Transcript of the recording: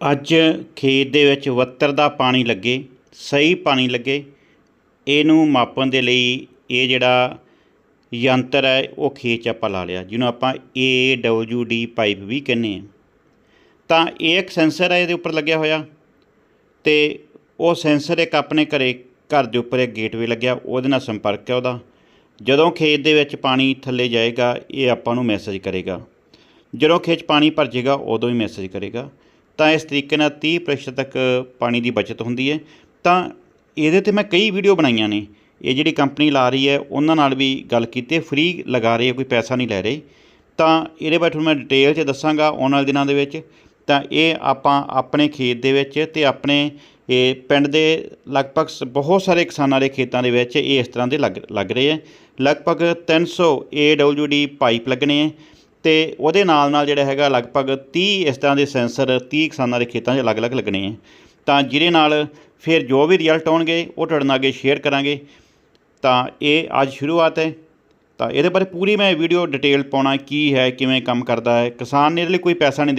ਅੱਜ ਖੇਤ ਦੇ ਵਿੱਚ ਵੱਤਰ ਦਾ ਪਾਣੀ ਲੱਗੇ, ਸਹੀ ਪਾਣੀ ਲੱਗੇ। ਇਹਨੂੰ ਮਾਪਣ ਦੇ ਲਈ ਇਹ ਜਿਹੜਾ ਯੰਤਰ ਹੈ, ਉਹ ਖੇਤ 'ਚ ਆਪਾਂ ਲਾ ਲਿਆ, ਜਿਹਨੂੰ ਆਪਾਂ ਏ ਡਬਲਯੂ ਡੀ ਪਾਈਪ ਵੀ ਕਹਿੰਦੇ ਆ ਤਾਂ ਇਹ ਇੱਕ ਸੈਂਸਰ ਹੈ, ਇਹਦੇ ਉੱਪਰ ਲੱਗਿਆ ਹੋਇਆ ਤੇ ਉਹ ਸੈਂਸਰ ਇੱਕ ਆਪਣੇ ਘਰੇ, ਘਰ ਦੇ ਉੱਪਰ ਇੱਕ ਗੇਟਵੇ ਲੱਗਿਆ, ਉਹਦੇ ਨਾਲ ਸੰਪਰਕ ਹੈ ਉਹਦਾ। ਜਦੋਂ ਖੇਤ ਦੇ ਵਿੱਚ ਪਾਣੀ ਥੱਲੇ ਜਾਏਗਾ, ਇਹ ਆਪਾਂ ਨੂੰ ਮੈਸੇਜ ਕਰੇਗਾ। ਜਦੋਂ ਖੇਤ 'ਚ ਪਾਣੀ ਭਰ ਜਾਏਗਾ, ਉਦੋਂ ਹੀ ਮੈਸੇਜ ਕਰੇਗਾ। ਤਾਂ ਇਸ ਤਰੀਕੇ ਨਾਲ 30% ਤੱਕ ਪਾਣੀ ਦੀ ਬਚਤ ਹੁੰਦੀ ਹੈ। ਤਾਂ ਇਹਦੇ ਤੇ ਮੈਂ ਕਈ ਵੀਡੀਓ ਬਣਾਈਆਂ ਨੇ। ਇਹ ਜਿਹੜੀ ਕੰਪਨੀ ਲਾ ਰਹੀ ਹੈ, ਉਹਨਾਂ ਨਾਲ ਵੀ ਗੱਲ ਕੀਤੀ ਫ੍ਰੀ ਲਗਾ ਰਹੇ ਕੋਈ ਪੈਸਾ ਨਹੀਂ ਲੈ ਰਹੇ। ਤਾਂ ਇਹਦੇ ਬਾਰੇ ਤੁਹਾਨੂੰ ਮੈਂ ਡਿਟੇਲ 'ਚ ਦੱਸਾਂਗਾ ਆਉਣ ਵਾਲੇ ਦਿਨਾਂ ਦੇ ਵਿੱਚ। ਤਾਂ ਇਹ ਆਪਾਂ ਆਪਣੇ ਖੇਤ ਦੇ ਵਿੱਚ ਤੇ ਆਪਣੇ ਇਹ ਪਿੰਡ ਦੇ ਲਗਭਗ ਸ- ਬਹੁਤ ਸਾਰੇ ਕਿਸਾਨਾਂ ਦੇ ਖੇਤਾਂ ਦੇ ਵਿੱਚ ਇਹ ਇਸ ਤਰ੍ਹਾਂ ਦੇ ਲੱਗ ਲੱਗ ਰਹੇ ਹੈ। ਲਗਭਗ 300 ਡੀ ਪਾਈਪ ਲੱਗਣੇ ਹੈ। ਤੇ ਉਹਦੇ ਨਾਲ ਨਾਲ ਜਿਹੜਾ ਹੈਗਾ ਲਗਭਗ 30 ਇਸ ਤਰ੍ਹਾਂ ਦੇ ਸੈਂਸਰ 30 ਕਿਸਾਨਾਂ ਦੇ ਖੇਤਾਂ 'ਚ ਅਲੱਗ-ਅਲੱਗ ਲੱਗਣੇ ਹੈ ਤਾਂ ਜਿਹਦੇ ਨਾਲ ਫਿਰ ਜੋ ਵੀ ਰਿਜ਼ਲਟ ਆਉਣਗੇ, ਉਹ ਤੁਹਾਡੇ ਨਾਲ ਅੱਗੇ ਸ਼ੇਅਰ ਕਰਾਂਗੇ। ਤਾਂ ਇਹ ਅੱਜ ਸ਼ੁਰੂਆਤ ਹੈ। ਤਾਂ ਇਹਦੇ ਬਾਰੇ ਪੂਰੀ ਮੈਂ ਵੀਡੀਓ ਡਿਟੇਲ ਪਾਉਣਾ ਕੀ ਹੈ, ਕਿਵੇਂ ਕੰਮ ਕਰਦਾ ਹੈ। ਕਿਸਾਨ ਨੇ ਇਹਦੇ ਲਈ ਕੋਈ ਪੈਸਾ ਨਹੀਂ ਦੇਣਾ।